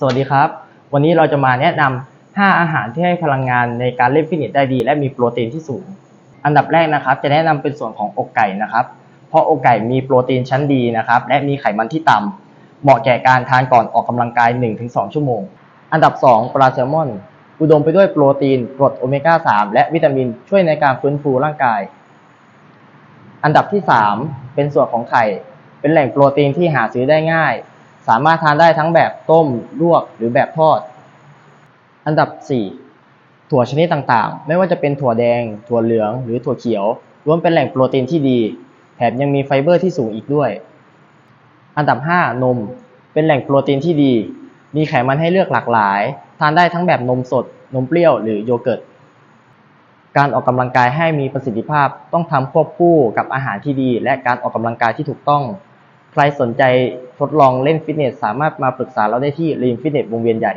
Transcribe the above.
สวัสดีครับ วันนี้เราจะมาแนะนำ5อาหารที่ให้พลังงานในการเล่นฟิตเนสได้ดี และมีโปรตีนที่สูง อันดับแรกนะครับ จะแนะนำเป็นส่วนของอกไก่นะครับ เพราะอกไก่มีโปรตีนชั้นดีนะครับ และมีไขมันที่ต่ำเหมาะแก่การทานก่อนออกกำลังกาย 1-2 ชั่วโมง อันดับ 2 ปลาแซลมอน อุดมไปด้วยโปรตีนกรดโอเมก้า 3 และวิตามินช่วยในการฟื้นฟูร่างกาย อันดับที่ 3 เป็นส่วนของไข่ เป็นแหล่งโปรตีนที่หาซื้อได้ง่าย สามารถทานได้ทั้งแบบต้มลวกหรือแบบทอด อันดับ 4 ถั่วชนิดต่างๆ ไม่ว่าจะเป็นถั่วแดง ถั่วเหลือง หรือถั่วเขียวล้วนเป็นแหล่งโปรตีนที่ดี แถมยังมีไฟเบอร์ที่สูงอีกด้วย อันดับ 5 นม เป็นแหล่งโปรตีนที่ดี มีไขมันให้เลือกหลากหลาย ทานได้ทั้งแบบนมสด นมเปรี้ยว หรือโยเกิร์ต การออกกำลังกายให้มีประสิทธิภาพต้องทำควบคู่กับอาหารที่ดี และการออกกำลังกายที่ถูกต้อง ใครสนใจทดลองเล่นฟิตเนสสามารถมาปรึกษาเราได้ที่รีมฟิตเนสวงเวียนใหญ่